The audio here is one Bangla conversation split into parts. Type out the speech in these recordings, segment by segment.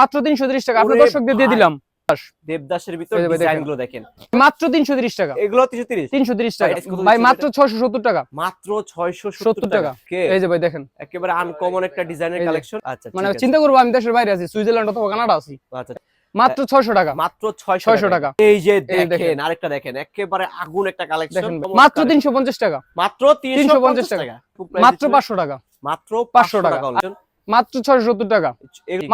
মাত্র তিনশো তিরিশ টাকা। আপনার দর্শকদের দিয়ে দিলাম। দেবদাসের ভিতর দেখেন। মাত্র তিনশো তিরিশ টাকা। এগুলো তিনশো তিরিশ? তিনশো তিরিশ টাকা। ভাই মাত্র ছয়শো সত্তর টাকা। মাত্র ছয়শো টাকা। টাকা। এই যে ভাই দেখেন। একেবারে আনকমন একটা ডিজাইনের কালেকশন আচ্ছা মানে চিন্তা করব আমি দেশের বাইরে আছি সুইজারল্যান্ড অথবা কানাডা আছি। আচ্ছা। মাত্র ছয়শো টাকা। মাত্র ছয়শো 600 টাকা। এই যে দেখেন। আরেকটা দেখেন। একেবারে আগুন একটা কালেকশন মাত্র তিনশো পঞ্চাশ টাকা। মাত্র 350 350 টাকা। মাত্র দিচ্ছিল। পাঁচশো টাকা। মাত্র 500 500 টাকা। মাত্র ছয়শো সত্তর টাকা।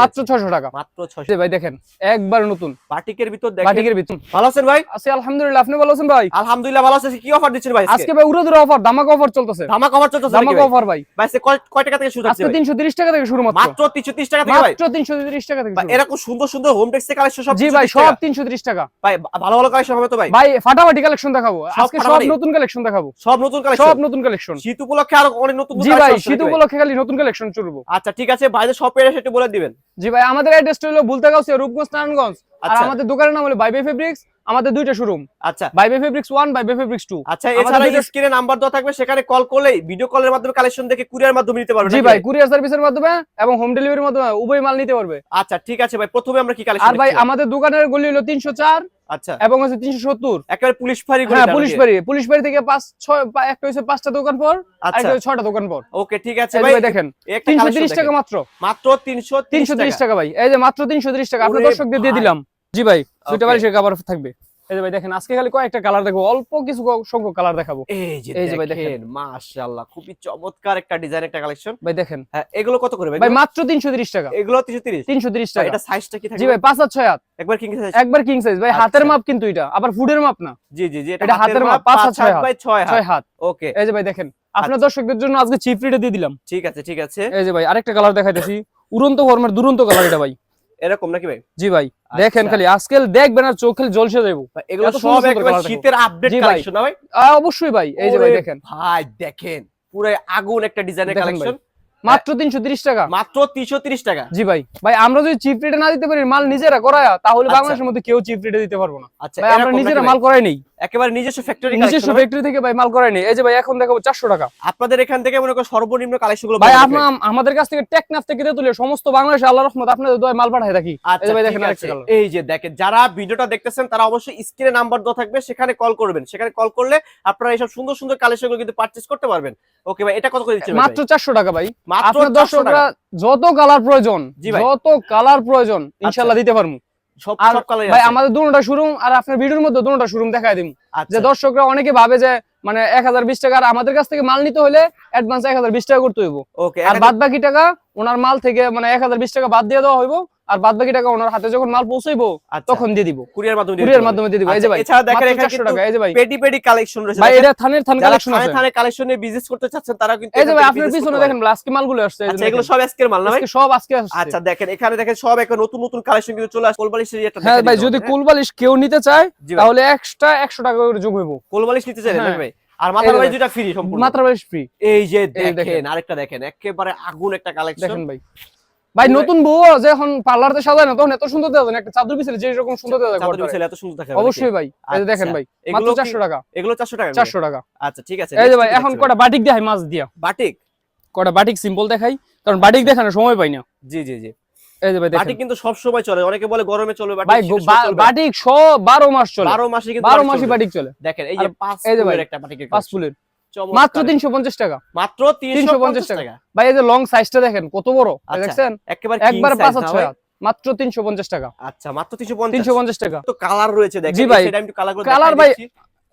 মাত্র ছয়শো টাকা। মাত্র 600 এই যে ভাই দেখেন একবার নতুন। বাটিকের ভিতর বাটিকের ভিতর। ভালো আছেন ভাই? আছি আলহামদুলিল্লাহ। আপনি ভালো আছেন ভাই? আলহামদুলিল্লাহ ভালো আছেন কি অফার দিচ্ছেন ভাই আজকে? ভাই উড়ে অফার ধামাকা অফার চলতেছে। ধামাকা অফার চলতেছে ধামাকা অফার ভাই। ভাই কয় টাকা থেকে শুরু আজকে তিনশো তিরিশ টাকা থেকে শুরু মাত্র। মাত্র 330 টাকা থেকে ভাই মাত্র তিনশো তিরিশ টাকা থেকে শুরু। এরকম সুন্দর সুন্দর হোম টেক্সটাইল কালেকশন সব জি ভাই সব তিনশো তিরিশ টাকা। ভাই ভালো ভালো কালেকশন হবে তো ভাই। ভাই ফাটাফাটি কালেকশন দেখাবো। আজকে সব নতুন কালেকশন দেখাবো। সব নতুন কালেকশন সব নতুন কালেকশন শীত উপলক্ষে আরও অনেক নতুন জি ভাই শীত উপলক্ষে খালি নতুন কালেকশন চলবো আচ্ছা ঠিক আছে ভাইদের শপের এসে বলে দিবেন। জি ভাই আমাদের অ্যাড্রেসটা হলো বুলতাগাউসিয়া রূপগঞ্জ নারায়ণগঞ্জ। আর আচ্ছা। আমাদের দোকানের নাম হলো বাইবে ফেব্রিক্স আমাদের দুইটা শোরুম আচ্ছা। বাইবে ফেব্রিক্স ওয়ান বাইবে ফেব্রিক্স টু আচ্ছা এছাড়া স্ক্রিনে নাম্বার দেওয়া থাকবে সেখানে কল করলে ভিডিও কলের মাধ্যমে কালেকশন দেখে কুরিয়ার মাধ্যমে নিতে পারবে জি ভাই কুরিয়ার সার্ভিসের মাধ্যমে এবং হোম ডেলিভারির মাধ্যমে উভয় মাল নিতে পারবে। আচ্ছা ঠিক আছে ভাই প্রথমে আমরা কি কালেকশন আর ভাই আমাদের দোকানের গলি হলো তিনশো চার আচ্ছা। এবং হচ্ছে তিনশো সত্তর। একেবারে পুলিশ ফাঁড়ি হ্যাঁ পুলিশ বাড়ি পুলিশ বাড়ি থেকে পাঁচ ছয় একটা হচ্ছে পাঁচটা দোকান পর আচ্ছা। ছয়টা দোকান পর। ওকে ঠিক আছে ভাই। দেখেন তিনশো তিরিশ টাকা মাত্র। মাত্র তিনশো তিনশো তিরিশ টাকা। ভাই। এই যে মাত্র তিনশো তিরিশ টাকা। আপনার দর্শকদের দিয়ে দিলাম। জি ভাই দুইটা. বালিশের কাবার থাকবে। এই যে ভাই দেখেন আজকে খালি কয়েকটা কালার দেখব অল্প কিছু সংখ্যক কালার দেখাবো। এই যে এই যে ভাই দেখেন। মাশাআল্লাহ খুবই চমৎকার একটা ডিজাইন একটা কালেকশন ভাই দেখেন। হ্যাঁ এগুলো কত করে ভাই? ভাই মাত্র তিনশো তিরিশ টাকা। এগুলো 330 তিনশো তিরিশ ভাই, টাকা। এটা সাইজটা কি থাকে জি ভাই পাঁচ হাত ছয় হাত। একবার কিং সাইজ একবার কিং সাইজ ভাই আচ্ছা। হাতের মাপ কিন্তু এটা আবার ফুডের মাপ না। জি জি জি এটা হাতের মাপ, পাঁচ হাত, ছয় হাত। বাই 6 হাত। ছয় হাত। ওকে এই যে ভাই দেখেন আপনার আচ্ছা। দর্শকদের জন্য আজকে চিপ রেটে দিয়ে দিলাম। ঠিক আছে ঠিক আছে। এই যে ভাই আরেকটা কালার দেখাইতেছি। উড়ন্ত ফর্মের দুরন্ত কালার এটা ভাই। এরকম নাকি ভাই? জি ভাই দেখেন আচ্ছা। খালি আজকাল দেখবেন আর চোখ খালি জলসে যাব এগুলো সুন্দর সব একেবারে। শীতের আপডেট কালেকশন না ভাই? অবশ্যই ভাই এই যে ভাই দেখেন। ভাই দেখেন পুরো আগুন একটা ডিজাইনের কালেকশন মাত্র তিনশো তিরিশ টাকা। মাত্র 330 টাকা। জি ভাই ভাই আমরা যদি চিপ রেটে না দিতে পারি মাল নিজেরা করায়া তাহলে আচ্ছা। বাংলাদেশের মধ্যে কেউ চিপ রেটে দিতে পারব না। আচ্ছা আমরা নিজেরা মাল? করাই নেই। একেবারে নিজস্ব ফ্যাক্টরি নিজস্ব ফ্যাক্টরি থেকে ভাই মাল করাই নেই এই যে ভাই এখন দেখাবো চারশো টাকা। আপনাদের এখান থেকে মনে করেন সর্বনিম্ন কালেকশনগুলো ভাই আমাদের কাছ থেকে টেকনাফ থেকে তুলে সমস্ত বাংলাদেশে আল্লাহ রহমত আপনাদের দোয়ায় মাল পাঠায় থাকি। আচ্ছা এই যে দেখেন যারা ভিডিওটা দেখতেছেন তারা অবশ্যই স্ক্রিনে নাম্বার দেওয়া থাকবে সেখানে কল করবেন। সেখানে কল করলে আপনারা এইসব সুন্দর সুন্দর কালেকশনগুলো কিন্তু পারচেজ করতে পারবেন। ওকে ভাই এটা কত করে দিচ্ছেন মাত্র চারশো টাকা ভাই। মাত্র 400 দর্শকরা টাকা। যত কালার প্রয়োজন যত কালার প্রয়োজন ইনশাল্লাহ দিতে পারব। সব সব কালার ভাই আমাদের দুটোটা শোরুম আর আপনার ভিডিওর মধ্যে দুটোটা শোরুম দেখায় দিম। যে আচ্ছা দর্শকরা অনেকে ভাবে যে মানে এক হাজার বিশ টাকা আর আমাদের কাছ থেকে মাল নিতে হলে অ্যাডভান্স এক হাজার বিশ টাকা করতে হইব। ওকে আর বাদ বাকি টাকা ওনার মাল থেকে মানে এক হাজার বিশ টাকা বাদ দিয়ে দেওয়া হইব। আর বাদ বাকি টাকা ওনার হাতে যখন মাল পৌঁছাইবো তখন দিয়ে দিব। কুরিয়ার মাধ্যমে কুরিয়ার মাধ্যমে দিয়ে দিব। এই যে আচ্ছা, ভাই এছাড়া দেখেন মাত্র এখানে 400 টাকা। এই যে ভাই। পেডি পেডি কালেকশন রয়েছে। ভাই এটা থানের থান কালেকশন আছে। থানে কালেকশনে বিজনেস করতে চাচ্ছেন তারা কিন্তু এই যে ভাই আপনার পিছনে দেখেন আজকে মালগুলো আসছে এই যে আচ্ছা এগুলো সব আজকের মাল না ভাই? সব আজকে আসছে। আচ্ছা দেখেন এখানে দেখেন সব একটা নতুন নতুন কালেকশন কিন্তু চলে আসছে। কোলবালিশের একটা হ্যাঁ ভাই যদি কুলবালিশ কেউ নিতে চায় তাহলে এক্সট্রা একশো টাকা করে যোগ হইব। কোলবালিশ নিতে চাইলেন হ্যাঁ। ভাই? আর যে ভাই। দুটা ফ্রি সম্পূর্ণ। মাত্র বালিশ ফ্রি এই যে দেখেন। দেখেন আরেকটা দেখেন একেবারে আগুন একটা কালেকশন দেখেন ভাই। ভাই নতুন বউ যে এখন পার্লারতে সাজায় না তখন এত সুন্দর দেওয়া যায় একটা চাদর পিছলে যে রকম সুন্দর দেওয়া যায় চাদর ঘরটায়। এত সুন্দর থাকে অবশ্যই ভাই এই যে দেখেন আচ্ছা। ভাই মাত্র এগুলো কি- চারশো টাকা। এগুলো 400 টাকা চারশো টাকা। আচ্ছা ঠিক আছে এই যে ভাই এখন কটা বাটিক দেখাই মাছ দিয়া। বাটিক কটা বাটিক সিম্পল দেখাই কারণ বাটিক দেখানোর সময় পাই না। জি জি জি। এই যে ভাই দেখেন। বাটিক কিন্তু সব সময় চলে অনেকে বলে গরমে ভাই বাটিক চলবে। বাটিক সব বারো মাস চলে। 12 মাসে কিন্তু বারো বাটিক মাসই বাটিক চলে। দেখেন এই যে আর পাঁচ এই যে ভাই, ফুলের একটা বাটিকের পাঁচ ফুলের। মাত্র তিনশো পঞ্চাশ টাকা। মাত্র 350 350 টাকা। ভাই এই যে লং সাইজটা দেখেন কত বড়? আচ্ছা, দেখছেন? একেবারে পাঁচ হাত? হাত। মাত্র তিনশো পঞ্চাশ টাকা। আচ্ছা মাত্র 350 তিনশো পঞ্চাশ টাকা। তো কালার রয়েছে দেখেন সেটা আমি একটু কালার ভাই-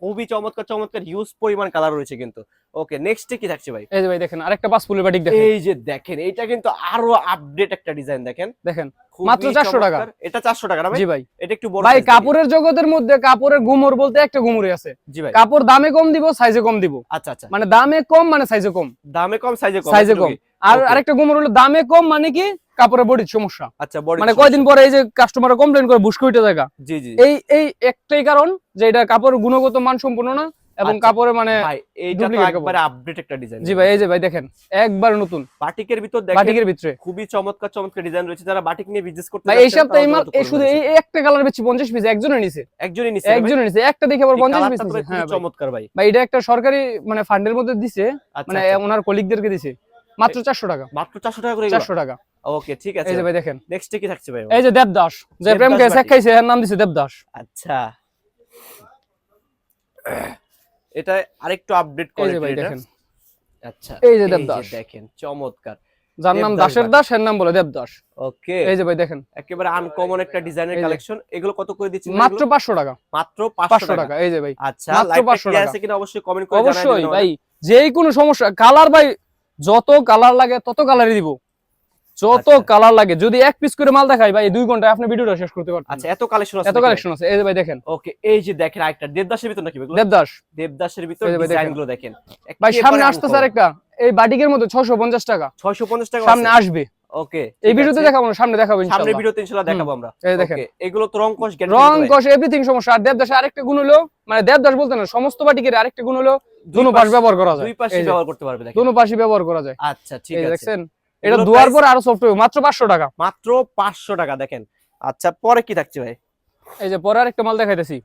খুবই চমৎকার চমৎকার হিউজ পরিমাণ কালার রয়েছে কিন্তু। ওকে নেক্সট কি থাকছে ভাই? এই যে ভাই দেখেন আরেকটা পাঁচ ফুলের বাটিক দেখেন। এই যে দেখেন এটা কিন্তু আরও আপডেট একটা ডিজাইন দেখেন। দেখেন মাত্র 400 টাকা। এটা 400 টাকা না ভাই? জি ভাই। এটা একটু বড় ভাই কাপড়ের জগতের মধ্যে কাপড়ের গুমর বলতে একটা গুমরে আছে। জি ভাই। কাপড় দামে কম দিব সাইজে কম দিব। আচ্ছা আচ্ছা। মানে দামে কম মানে সাইজে কম। দামে কম সাইজে কম। সাইজে কম। আর আরেকটা গুমর হলো দামে কম মানে কি? কাপড়ের বডির সমস্যা। আচ্ছা মানে কয়দিন পরে এই যে কাস্টমার কমপ্লেন করে বুস্ক উঠে জায়গা জি জি। এই এই একটাই কারণ যে এটা কাপড়ের গুণগত মান সম্পূর্ণ না এবং আচ্ছা। কাপড়ে মানে ভাই এইটা তো একবারে আপডেট একটা ডিজাইন জি ভাই এই যে ভাই দেখেন একবার নতুন। বাটিকের ভিতর দেখেন বাটিকের ভিতরে। খুবই চমৎকার চমৎকার ডিজাইন রয়েছে। যারা বাটিক নিয়ে বিজনেস করতে ভাই এই সপ্তাহে এই মাল এই শুধু এই একটা কালার বেচছি পঞ্চাশ পিস একজনের নিছে। একজনই নিচ্ছে না একজনের নিছে। একটা দেখে আবার এই পঞ্চাশ পিস নিছে। হ্যাঁ চমৎকার ভাই। ভাই এটা একটা সরকারি মানে ফান্ডের মধ্যে দিছে। আচ্ছা মানে আচ্ছা। ওনার কলিগদেরকে দিছে। মাত্র চারশো টাকা। মাত্র 400 টাকা করে এগুলো? চারশো টাকা। ওকে ঠিক আছে। এই যে ভাই দেখেন। নেক্সটে কি থাকছে ভাই? এই যে দেবদাস। যে বাটি। শেখ খাইছে এর নাম দিছে দেবদাস। আচ্ছা। এটা আরেকটু আপডেট করে ভাই দেখেন। আচ্ছা এই যে দেবদাস। দেখেন চমৎকার। যার নাম দাসের দাস এর নাম বলে দেবদাস। ওকে এই যে ভাই দেখেন। একেবারে আনকমন একটা ডিজাইনের কালেকশন এগুলো কত করে দিচ্ছেন মাত্র পাঁচশো টাকা। মাত্র পাঁচশো 500 টাকা এই যে ভাই। আচ্ছা মাত্র 500 টাকা। আছে কিনা অবশ্যই কমেন্ট করে জানাই অবশ্যই ভাই যেই কোনো সমস্যা কালার ভাই যত কালার লাগে তত কালারই দিব। যত আচ্ছা। কালার লাগে যদি এক পিস করে মাল দেখাই ভাই দুই ঘন্টায় আপনি ভিডিওটা শেষ করতে পারবেন। আচ্ছা এত কালেকশন আছে এত কালেকশন আছে। এই যে ভাই দেখেন। ওকে এই যে দেখেন আরেকটা দেবদাসের ভিতর নাকি এগুলো? দেবদাস। দেবদাসের ভিতর এই যে ভাই ডিজাইন দেখেন। ভাই সামনে আসতেছে আরেকটা। এই বাটিকের মধ্যে ছয়শো পঞ্চাশ টাকা। 650 টাকা সামনে আসবে। ওকে এই ভিডিওতে দেখাবো না সামনে দেখাবো ইনশাআল্লাহ। সামনে ভিডিওতে ইনশাআল্লাহ দেখাবো আমরা। এই দেখেন। এগুলো তো রং কোশ রং কষ এভরিথিং সমস্যা। আর দেবদাসে আরেকটা গুণ হলো মানে দেবদাস বলতে না সমস্ত বাটিকের আরেকটা গুণ হলো দুনো পাশ ব্যবহার করা যায়। দুই পাশে ব্যবহার করতে পারবে দেখেন। দুনো পাশই ব্যবহার করা যায়। আচ্ছা ঠিক আছে। দেখছেন? এটা price- পর আরও সফট হবে। মাত্র পাঁচশো টাকা। মাত্র 500 টাকা দেখেন। আচ্ছা পরে কি থাকছে ভাই? এই যে পরে আরেকটা মাল দেখাইতেছি।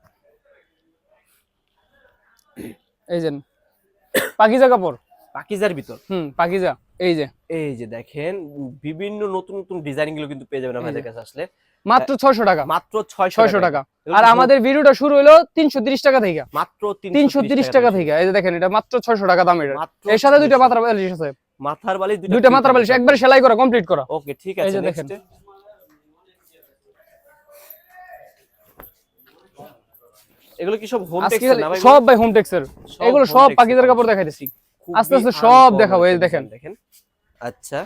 এই যে পাকিজা কাপড়। পাকিজার ভিতর? হুম পাকিজা। এই যে। এই যে দেখেন বিভিন্ন নতুন নতুন ডিজাইনগুলো কিন্তু পেয়ে যাবেন আমাদের কাছে আসলে। মাত্র ছয়শো টাকা। মাত্র 600 ছয়শো টাকা। আর আমাদের ভিডিওটা শুরু হলো তিনশো তিরিশ টাকা থেকে। মাত্র তিনশো তিরিশ টাকা থেকে। এই যে দেখেন এটা মাত্র ছয়শো টাকা দাম এটা। মাত্র এর সাথে দুইটা 300 মাত্রা আছে। মাথার বালিশ দুইটা মাথার বালিশ একবার সেলাই করা কমপ্লিট করা। ওকে ঠিক আছে দেখেন। এগুলো কি সব হোম টেক্সের না ভাই? সব ভাই হোম টেক্সের এগুলো সব পাকিদার পাকিজার কাপড়। দেখাইতেছি। আস্তে আস্তে সব দেখাবো, এই দেখেন। দেখেন। আচ্ছা।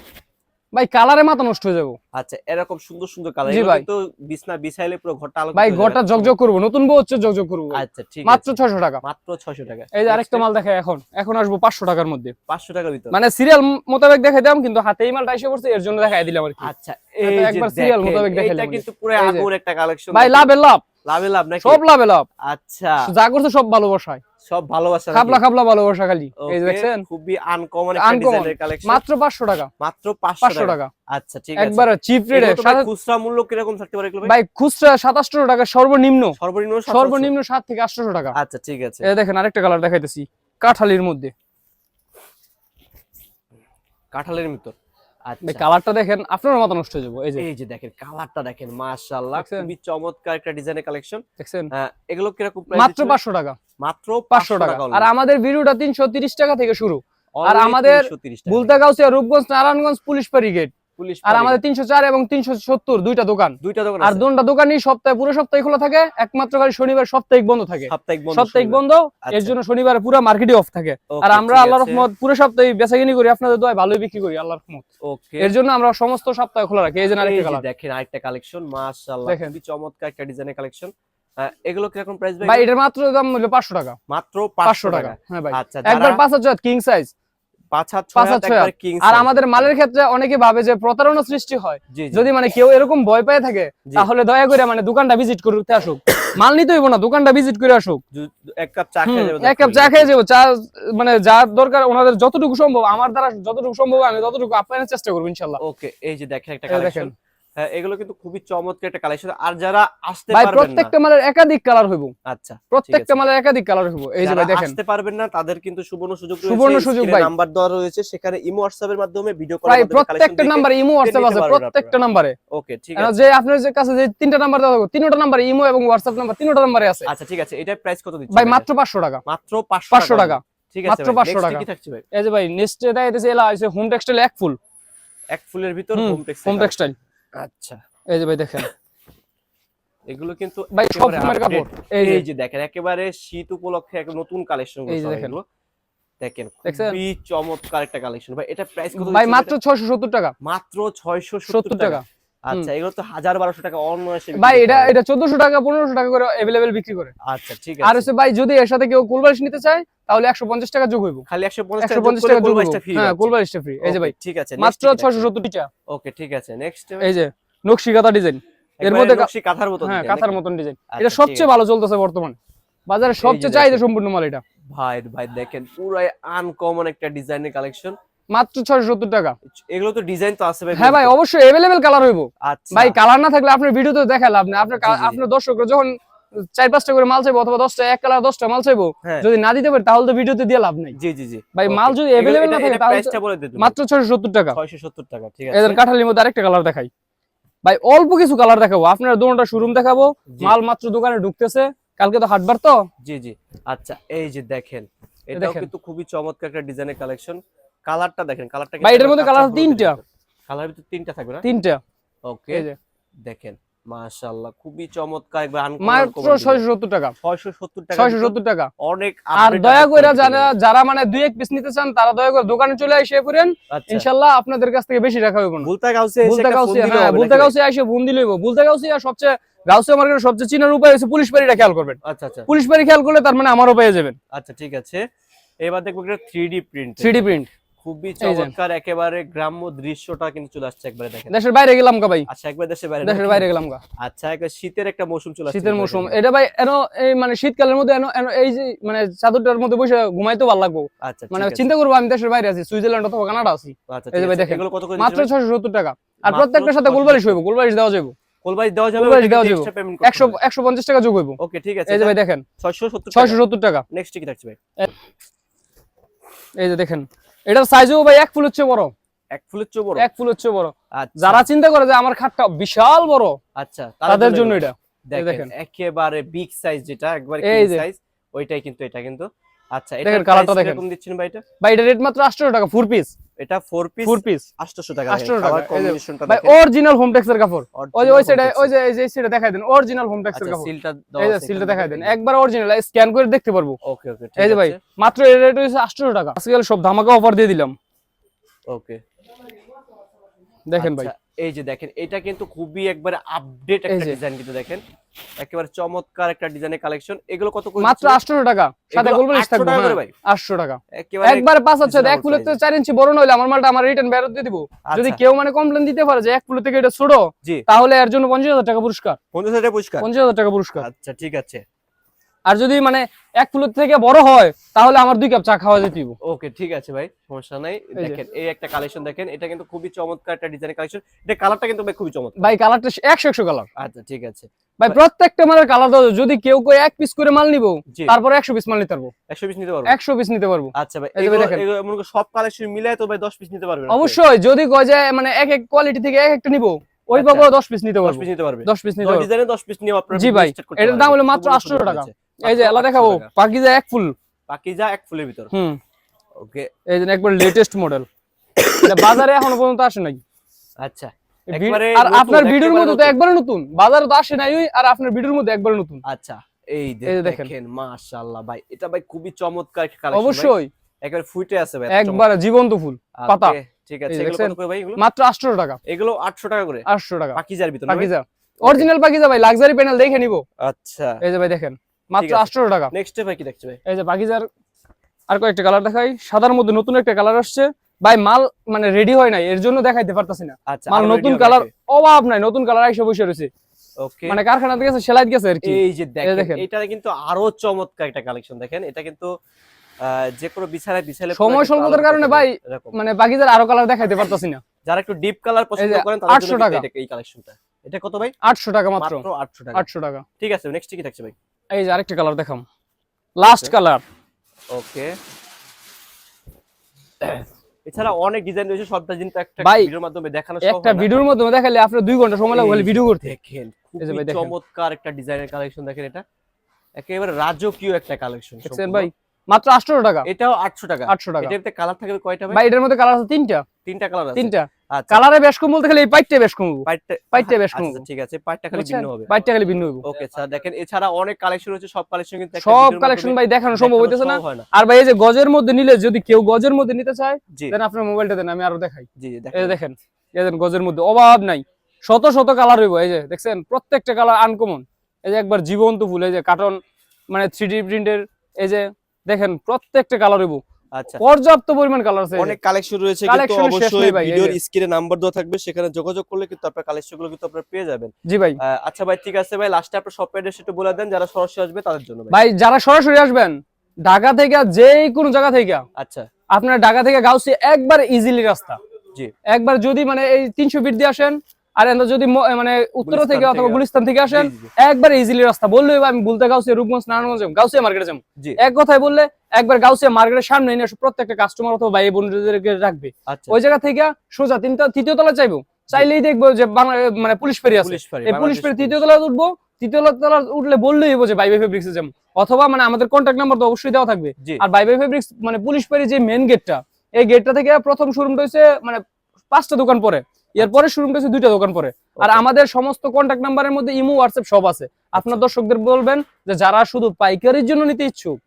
ভাই কালারে মাথা নষ্ট হয়ে যাব। আচ্ছা এরকম সুন্দর সুন্দর কালার। কিন্তু বিছনা বিছাইলে পুরো ঘরটা আলো ভাই ঘরটা জকজক করব। নতুন বউ হচ্ছে জকজক করব আচ্ছা ঠিক মাত্র আছে। ছয়শো টাকা। মাত্র 600 টাকা। এই যে আরেকটা মাল দেখায় এখন। এখন আসব পাঁচশো টাকার মধ্যে। 500 টাকার ভিতর। মানে সিরিয়াল মোতাবেক দেখাইতাম কিন্তু হাতে এই মালটা এসে পড়ছে এর জন্য দেখাই দিলাম আর কি। আচ্ছা এই একবার দেখেন, মোতাবেক দেখাইলাম আমি। কিন্তু পুরো। আগুন একটা কালেকশন ভাই লাভে লাভ। লাভে লাভ নাকি? সব লাভে লাভ। আচ্ছা। যা করছে সব ভালোবাসায়। সব ভালোবাসা? খাবলা খাবলা ভালোবাসা খালি। এই দেখছেন? খুবই আনকমন একটা ডিজাইনের কালেকশন মাত্র পাঁচশো টাকা। মাত্র 500 পাঁচশো টাকা। আচ্ছা ঠিক আছে। একবার চিপ রেটে খুচরা মূল্য কীরকম থাকতে পারে ভাই? খুচরা সাতাশশো টাকা সর্বনিম্ন। সর্বনিম্ন সর্বনিম্ন সাত থেকে আটশো টাকা। আচ্ছা ঠিক আছে। এই দেখেন আরেকটা কালার দেখাইতেছি। কাঠালির মধ্যে। কাঁঠালের ভিতর। কালারটা দেখেন আপনার মাথা নষ্ট হয়ে যাব। এই যে। এই যে দেখেন কালারটা দেখেন মাশাআল্লাহ দেখছেন? খুবই চমৎকার একটা ডিজাইনের কালেকশন দেখছেন? এগুলো কীরকম প্রাইস মাত্র পাঁচশো টাকা। মাত্র পাঁচশো টাকা। আর আমাদের ভিডিওটা তিনশো তিরিশ টাকা থেকে শুরু। আর আমাদের বুলতাগাউসিয়া রূপগঞ্জ নারায়ণগঞ্জ পুলিশ পারি গেট আর আমাদের তিনশো চার এবং তিনশো সত্তর দুইটা দোকান। দুইটা দোকান আর দুটা দোকানই সপ্তাহে পুরো সপ্তাহে খোলা থাকে একমাত্র খালি শনিবার সাপ্তাহিক বন্ধ থাকে। সাপ্তাহিক বন্ধ সাপ্তাহিক শনিবার। বন্ধ এর আচ্ছা। জন্য শনিবার পুরো মার্কেটে অফ থাকে। আর আমরা আল্লাহ রহমত পুরো সপ্তাহে বেচাকিনি করি আপনাদের দোয়ায় ভালোই বিক্রি করি আল্লাহ রহমত। ওকে এর জন্য আমরা সমস্ত সপ্তাহে খোলা রাখি এই যে আরেকটা কালার দেখেন আরেকটা কালেকশন মাশাআল্লাহ খুবই চমৎকার একটা ডিজাইনের কালেকশন এগুলো প্রাইস ভাই এটার মাত্র দাম হলো পাঁচশো টাকা। মাত্র পাঁচশো টাকা হ্যাঁ ভাই। আচ্ছা একবার কিং সাইজ আর আমাদের মালের ক্ষেত্রে অনেকে ভাবে যে প্রতারণা সৃষ্টি হয়। যদি মানে কেউ এরকম ভয় পেয়ে থাকে তাহলে দয়া করে মানে দোকানটা ভিজিট করতে আসুক। মাল নিতে হইব না দোকানটা ভিজিট করে আসুক। দু- দু- এক কাপ চা খেয়ে যাবে এক কাপ চা খেয়ে যাব। চা মানে যার দরকার ওনাদের যতটুকু সম্ভব আমার দ্বারা যতটুকু সম্ভব আমি ততটুকু আপনার চেষ্টা করব ইনশাল্লাহ। ওকে এই যে দেখেন একটা দেখেন। হ্যাঁ এগুলো কিন্তু খুবই চমৎকার একটা কালেকশন আর যারা আসতে পারবেন না প্রত্যেকটা মালের একাধিক কালার হইব। আচ্ছা প্রত্যেকটা মালের একাধিক কালার হইব। এই যে ভাই দেখেন। আসতে পারবেন না তাদের কিন্তু সুবর্ণ সুযোগ সুবর্ণ সুযোগ ভাই। নাম্বার দেওয়া রয়েছে সেখানে ইমো হোয়াটসঅ্যাপ এর মাধ্যমে ভিডিও কল ভাই প্রত্যেকটা নাম্বারে ইমো হোয়াটসঅ্যাপ আছে প্রত্যেকটা নাম্বারে ওকে ঠিক আছে। যে আপনার যে কাছে যে তিনটা নাম্বার দেওয়া থাকবে তিনটা নাম্বারে ইমো এবং হোয়াটসঅ্যাপ নাম্বার তিনটা নাম্বারে আছে। আচ্ছা ঠিক আছে। এটা প্রাইস কত দিচ্ছেন ভাই মাত্র পাঁচশো টাকা। মাত্র 500 পাঁচশো টাকা। ঠিক আছে মাত্র ভাই 500 টাকা। এই যে ভাই নেক্সট দেখাইতেছে এলা আছে হোম টেক্সটাইল এক ফুল এক ফুলের ভিতর হোম টেক্সটাইল হোম টেক্সটাইল আচ্ছা এই যে ভাই দেখেন। এগুলো কিন্তু ভাই সব একেবারে কাপড় এই যে। দেখেন একেবারে শীত উপলক্ষে এক নতুন কালেকশন এই যে দেখেন। দেখেন খুবই চমৎকার একটা কালেকশন ভাই এটা প্রাইস কত ভাই মাত্র এটা? ছয়শো সত্তর টাকা। মাত্র 670 সত্তর টাকা। টাকা। আচ্ছা এগুলো তো 1000 1200 টাকা অন্য ভাই এটা এটা চোদ্দশো টাকা পনেরোশো টাকা করে অ্যাভেলেবেল বিক্রি করে। আচ্ছা ঠিক আর হচ্ছে ভাই যদি এর সাথে কেউ কুলবালিশ নিতে চায় তাহলে একশো পঞ্চাশ টাকা যোগ হইব। খালি 150 একশো পঞ্চাশ টাকা যোগ কুলবাইশটা হ্যাঁ কুলবালিশটা ফ্রি এই যে ভাই ঠিক আছে মাত্র ছয়শো সত্তর টাকা ওকে ঠিক আছে নেক্সট এই যে নকশি কাঁথা ডিজাইন এর মধ্যে কাঁথার মতো হ্যাঁ কাঁথার মতন ডিজাইন আচ্ছা, এটা সবচেয়ে ভালো চলতেছে বর্তমানে। বাজারে সবচেয়ে। চাহিদা সম্পূর্ণ মাল এটা। ভাই ভাই দেখেন পুরাই আনকমন একটা ডিজাইনের কালেকশন মাত্র ছয়শো সত্তর টাকা। এগুলো তো ডিজাইন তো আছে ভাই হ্যাঁ ভাই। অবশ্যই অ্যাভেলেবেল কালার হইব। ভাই কালার না থাকলে আপনার ভিডিওতে দেখালে আপনি আপনার। আপনার দর্শকরা যখন চার পাঁচটা করে মাল চাইব অথবা দশটা এক কালার দশটা মাল চাইব হ্যাঁ। যদি না দিতে পারি তাহলে তো ভিডিওতে দিয়ে লাভ নাই। জি জি জি। ভাই মাল যদি না থাকে তাহলে মাত্র ছয়শো সত্তর টাকা। ছয়শো সত্তর টাকা ঠিক এদের কাঠালির মধ্যে আরেকটা কালার দেখাই। ভাই অল্প কিছু কালার দেখাবো। আপনার দোকানটা শোরুম দেখাবো। মাল মাত্র দোকানে ঢুকতেছে। কালকে তো হাটবার তো। জি জি। আচ্ছা এই যে দেখেন এটাও দেখেন। কিন্তু খুবই চমৎকার একটা ডিজাইনের কালেকশন কালারটা দেখেন কালারটা ভাই, এটার মধ্যে colour তিনটা। কালার ভিতরে তিনটা থাকবে না? তিনটা। ওকে দেখেন মাশাআল্লাহ খুবই চমৎকার একবার মাত্র ছয়শো সত্তর টাকা। 670 টাকা ছয়শো কিন্তু সত্তর টাকা। অনেক আর দয়া করে যারা যারা মানে দুই এক পিস নিতে চান তারা দয়া করে দোকানে চলে এসে করেন। আচ্ছা। ইনশাল্লাহ আপনাদের কাছ থেকে বেশি রাখা হইব না। বুলতা গাউসে এসে বুলতা হ্যাঁ হবে বুলতা গাউসি এসে ফোন দিলেই। বুলতা গাউসি আর সবচেয়ে গাউসিয়া মার্কেটের সবচেয়ে চিনার উপায় হচ্ছে পুলিশ বাড়িটা খেয়াল করবেন। আচ্ছা আচ্ছা। পুলিশ বাড়ি খেয়াল করলে তার মানে আমারও পেয়ে যাবেন। আচ্ছা ঠিক আছে। এবার দেখব একটা 3D প্রিন্ট থ্রি প্রিন্ট খুবই। চমৎকার একেবারে গ্রাম্য দৃশ্যটা কিন্তু চলে আসছে একবারে দেখেন। দেশের বাইরে গেলাম গা ভাই। আচ্ছা একবার দেশের বাইরে দেশের বাইরে গেলাম গা। আচ্ছা একবার শীতের একটা মৌসুম চলে আসছে। শীতের মৌসুম। এটা ভাই এন এই মানে শীতকালের মধ্যে এন এই যে মানে চাদরটার মধ্যে বসে ঘুমাইতে ভালো লাগবো। আচ্ছা মানে চিন্তা করব আমি দেশের বাইরে আছি সুইজারল্যান্ড অথবা কানাডা আছি। আচ্ছা এই যে ভাই দেখেন। এগুলো কত করে মাত্র দিচ্ছেন ভাই? ছয়শো সত্তর টাকা। আর প্রত্যেকটার সাথে 670 গোলবালিশ হইব গোলবালিশ দেওয়া যাব কোলবাই দেওয়া যাবে যাবে। টাকা যোগ হইব। ওকে ঠিক আছে। এই যে ভাই দেখেন 670 ছয়শো সত্তর টাকা। নেক্সট কি থাকছে ভাই? এই যে দেখেন এটার সাইজও ভাই এক ফুল হচ্ছে বড়। এক ফুলের চেয়ে বড়? এক ফুল হচ্ছে বড়। আচ্ছা। যারা চিন্তা করে যে আমার খাটটা বিশাল বড় আচ্ছা তাদের জন্য এটা। দেখেন। একেবারে বিগ সাইজ যেটা একবারে কিং সাইজ ওইটাই কিন্তু এটা কিন্তু। আচ্ছা এটা কালারটা দেখেন। কম দিচ্ছেন ভাই এটা? ভাই এটা রেট মাত্র আটশো টাকা ফোর পিস এটা 4 পিস ফোর পিস 800 টাকা 800 টাকা, কালার এই যে, কম্বিনেশনটা ভাই দেখেন। অরিজিনাল হোম টেক্সের কাপড়। ওই যে ওই সাইডে ওই যে এই যে সাইডে দেখাই দেন অরিজিনাল হোম টেক্সের আচ্ছা কাপড়। সিলটা এই যে সিলটা দেখাই দেন একবার অরিজিনাল স্ক্যান করে দেখতে পারব। ওকে ওকে এই যে ভাই মাত্র এর রেট টাকা। আজকাল সব ধামাকা অফার দিয়ে দিলাম। ওকে দেখেন ভাই। আচ্ছা, এই যে দেখেন এটা কিন্তু খুবই একবারে আপডেট একটা ডিজাইন কিন্তু দেখেন। একেবারে চমৎকার একটা ডিজাইনের কালেকশন এগুলো কত করে মাত্র দিচ্ছেন? আটশো টাকা। সাথে এগুলো গোলবালিশ 800 টাকা ভাই? আটশো টাকা। একেবারে একবারে পাঁচ হচ্ছে এক ফুলের তো price। চার ইঞ্চি বড় নইলে আমার মালটা আমার রিটার্ন বেরত দিয়ে দিব যদি আচ্ছা, কেউ মানে কমপ্লেন দিতে পারে যে এক ফুলের থেকে এটা ছোট তাহলে এর জন্য পঞ্চাশ হাজার টাকা পুরস্কার। 50000 টাকা পুরস্কার? পঞ্চাশ হাজার টাকা পুরস্কার। আচ্ছা ঠিক আছে। আর যদি মানে এক ফুলের থেকে বড় হয় তাহলে আমার দুই কাপ চা খাওয়া যেতে ওকে ঠিক আছে ভাই সমস্যা নাই। দেখেন এই একটা কালেকশন দেখেন এটা কিন্তু খুবই চমৎকার একটা ডিজাইনের কালেকশন এটা কালারটা কিন্তু ভাই খুবই চমৎকার। ভাই কালারটা একশো একশো কালার আচ্ছা ঠিক আছে। ভাই প্রত্যেকটা মালের কালার দাও যদি কেউ কেউ এক পিস করে মাল নিবো তারপরে একশো পিস মাল নিতে পারব। 100 পিস নিতে পারব? একশো পিস নিতে পারব। আচ্ছা ভাই এগুলো মনে সব কালেকশন মিলায় তো ভাই 10 পিস নিতে পারবেন। অবশ্যই যদি কয় যে মানে এক এক কোয়ালিটি থেকে এক একটা নিবো ওইভাবে আচ্ছা। দশ পিস নিতে 10 পারব। পিস নিতে পারবে। দশ পিস নিতে 10 পারব। ডিজাইনে 10 পিস নিয়ে আপনারা জি ভাই, এটার দাম। হলো মাত্র খুবই 800 টাকা। এই যে এলা দেখাবো। পাকিজা এক ফুল। পাকিজা এক ফুলের ভিতর। হুম। ওকে। এই যে একবার লেটেস্ট মডেল এটা বাজারে এখনও পর্যন্ত আসে নাই। আচ্ছা। আর আপনার ভিডিওর মধ্যে তো নতুন। একবারে নতুন। বাজারে তো আসে নাই আর আপনার ভিডিওর মধ্যে একবারে নতুন। আচ্ছা এই দেখেন। মাশাআল্লাহ ভাই এটা ভাই খুবই চমৎকার কালেকশন অবশ্যই। একবারে ফুটে আছে ভাই একবারে জীবন্ত ফুল পাতা। ঠিক আছে এগুলো কত করে ভাই এগুলো? মাত্র আটশো টাকা। এগুলো 800 টাকা করে। আটশো টাকা। পাকিজার ভিতর না পাকিজা অরিজিনাল পাকিজা ভাই লাক্সারি প্যানেল দেখে নিবো। আচ্ছা। এই যে ভাই দেখেন। মাত্র আছে। আটশো টাকা। নেক্সট ভাই কি দেখছ ভাই? এই যে পাকিজার আর কয়েকটা কালার দেখাই। সাদার মধ্যে নতুন একটা কালার আসছে। ভাই মাল মানে রেডি হয় নাই এর জন্য দেখাইতে পারতাছি না। আচ্ছা মাল নতুন কালার অভাব নাই নতুন কালার এসে বসে রয়েছে। ওকে মানে কারখানা থেকে সেলাই গেছে আর কি। এই যে দেখেন। এটা কিন্তু আরও চমৎকার একটা কালেকশন দেখেন। এটা কিন্তু যে কোনো বিছানায় বিছালে সময় স্বল্পতার কারণে ভাই মানে পাকিজার আরও কালার দেখাইতে পারতাছি না। যারা একটু ডিপ কালার পছন্দ করেন তাদের জন্য এই কালেকশনটা এটা কত ভাই? আটশো টাকা মাত্র। মাত্র 800 টাকা। আটশো টাকা। ঠিক আছে নেক্সট কি থাকছে ভাই? এই যে আরেকটা কালার দেখাম। লাস্ট কালার ওকে এছাড়া অনেক ডিজাইন রয়েছে সব ডিজাইন তো একটা ভাই, ভিডিওর মাধ্যমে দেখানো সম্ভব একটা ভিডিওর মাধ্যমে দেখালে আপনার দুই ঘণ্টা সময় লাগবে ভিডিও করতে। দেখেন। চমৎকার একটা ডিজাইনের কালেকশন দেখেন এটা। একেবারে রাজকীয় একটা কালেকশন দেখছেন ভাই মাত্র আটশো টাকা। এটাও 800 টাকা। আটশো টাকা। এটাতে কালার থাকবে কয়টা ভাই? ভাই এটার মধ্যে কালার আছে তিনটা। তিনটা কালার আছে। তিনটা। কালারে বেশ কম বলতে গেলে এই পাইটটা বেশ কম পাইটটা পাইটটা বেশ কম আচ্ছা, ঠিক আছে পাইটটা খালি ভিন্ন হবে। পাইটটা খালি ভিন্ন হইব। ওকে স্যার দেখেন এছাড়া অনেক কালেকশন রয়েছে সব কালেকশন কিন্তু সব কালেকশন ভাই দেখানো সম্ভব হইতেছে না। আর ভাই এই যে গজের মধ্যে নিলে যদি কেউ গজের মধ্যে নিতে চায় দেন আপনার মোবাইলটা দেন আমি আরও দেখাই। জি দেখেন। দেখেন এই গজের মধ্যে অভাব নাই। শত শত কালার হইব এই যে দেখছেন? প্রত্যেকটা কালার আনকমন এই যে একবার জীবন্ত ফুল এই যে কার্টন মানে থ্রি প্রিন্টের এই যে দেখেন প্রত্যেকটা কালার হইব। আচ্ছা। পর্যাপ্ত পরিমাণ কালার আছে অনেক কালেকশন রয়েছে কিন্তু অবশ্যই ভিডিওর স্ক্রিনে নাম্বার দেওয়া থাকবে সেখানে যোগাযোগ করলে কিন্তু আপনার কালেকশনগুলো কিন্তু আপনারা পেয়ে যাবেন। জি ভাই। আচ্ছা ভাই ঠিক আছে ভাই লাস্টে আপনার শপ অ্যাড্রেস একটু বলে দেন যারা সরাসরি আসবে তাদের জন্য ভাই। ভাই যারা সরাসরি আসবেন ঢাকা থেকে যে কোনো জায়গা থেকে আচ্ছা। আপনার ঢাকা থেকে গাউসি একবার ইজিলি রাস্তা। জি। একবার যদি মানে এই তিনশো ফিট দিয়ে আসেন আর এন্দা যদি মানে উত্তর থেকে অথবা গুলিস্তান থেকে আসেন একবার ইজিলি রাস্তা। বললেই আমি বলতে গাউসিয়া রূপগঞ্জ নারায়ণগঞ্জ গাউসিয়া মার্কেটে যাব। এক কথায় বললে একবার গাউসিয়া মার্কেটের সামনে এনে প্রত্যেকটা কাস্টমার অথবা ভাই বোনদেরকে রাখবে। আচ্ছা। ওই জায়গা থেকে সোজা তিনটা তৃতীয় তলা চাইব চাইলেই দেখব যে বাংলা মানে পুলিশ ফেরি আছে। পুলিশ এই পুলিশ ফেরি তৃতীয় তলা উঠবো। তৃতীয় তলা উঠলে বললেই হব যে বাইবে ফেব্রিক্সে যাব। অথবা মানে আমাদের কন্ট্যাক্ট নাম্বার তো অবশ্যই দেওয়া থাকবে। আর ফেব্রিক্স মানে পুলিশ ফেরি যে মেন গেটটা এই গেটটা থেকে প্রথম শোরুমটা হচ্ছে মানে পাঁচটা দোকান পরে। এরপরে শোরুমটা হচ্ছে দুইটা দোকান পরে। আর আমাদের সমস্ত কন্ট্যাক্ট নাম্বারের মধ্যে ইমো হোয়াটসঅ্যাপ সব আছে। আপনার আচ্ছা। দর্শকদের বলবেন যে যারা শুধু পাইকারির জন্য নিতে ইচ্ছুক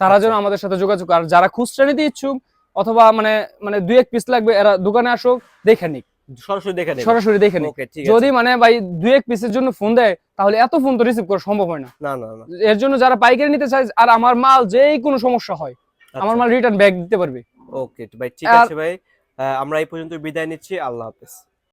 তারা যেন আচ্ছা। আমাদের সাথে যোগাযোগ আর যারা খুচরা নিতে ইচ্ছুক অথবা মানে মানে দুই এক পিস লাগবে এরা দোকানে আসুক দেখে নিক। সরাসরি দেখে নেবেন সরাসরি দেখে নিক। ওকে ঠিক আছে। যদি মানে ভাই দুই এক পিসের জন্য ফোন দেয় তাহলে এত ফোন তো রিসিভ করা সম্ভব হয় না। না না এর জন্য যারা পাইকারি নিতে চায় আর আমার মাল যেই কোনো সমস্যা হয় আমার আচ্ছা। মাল রিটার্ন ব্যাক দিতে পারবে। ওকে ভাই ঠিক আছে ভাই। আমরা এই পর্যন্ত বিদায় নিচ্ছি। আল্লাহ হাফেজ।